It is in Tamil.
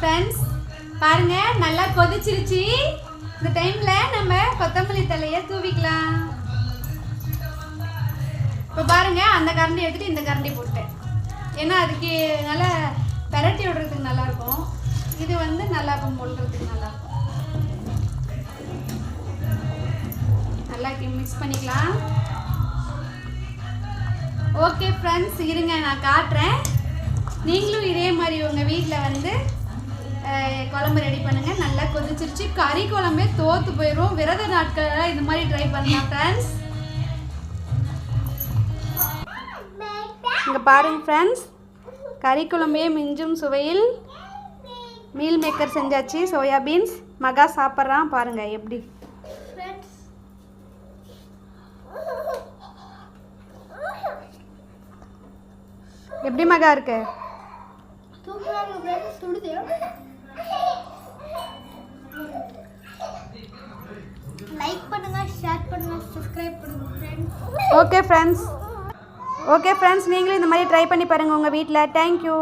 ஃப்ரெண்ட்ஸ் பாருங்க நல்லா கொதிச்சிருச்சு. இந்த டைம்ல நம்ம கொத்தமல்லி தலையை தூவிக்கலாம். இப்போ பாருங்க அந்த கரண்டி எடுத்துட்டு இந்த கரண்டி போட்டேன். ஏன்னா அதுக்கு நல்லா பெரட்டி விடுறதுக்கு நல்லா இருக்கும் இது வந்து நல்லா இருக்கும் போடுறதுக்கு நல்லா இருக்கும் நல்லா மிக்ஸ் பண்ணிக்கலாம். ஓகே ஃப்ரெண்ட்ஸ் இருங்க நான் காட்டுறேன். நீங்களும் இதே மாதிரி உங்கள் வீட்டில் வந்து குழம்பு ரெடி பண்ணுங்கள் நல்லா கொதிச்சிருச்சு. கறி குழம்பே தோற்று போயிடும் விரத நாட்கள் இந்த மாதிரி ட்ரை பண்ணலாம் ஃப்ரெண்ட்ஸ் இங்கே பாருங்கள் ஃப்ரெண்ட்ஸ் கறி குழம்பே மிஞ்சும் சுவையில் மீல் மேக்கர் செஞ்சாச்சு. சோயா பீன்ஸ் மகா சாப்பிட்றான். பாருங்கள் எப்படி? எப்படி மகா இருக்கு? லைக் பண்ணுங்க ஷேர் பண்ணுங்க சப்ஸ்கிரைப் பண்ணுங்க friends okay friends okay friends நீங்களும் இந்த மாதிரி ட்ரை பண்ணி பாருங்கள் உங்கள் வீட்டில் தேங்க்யூ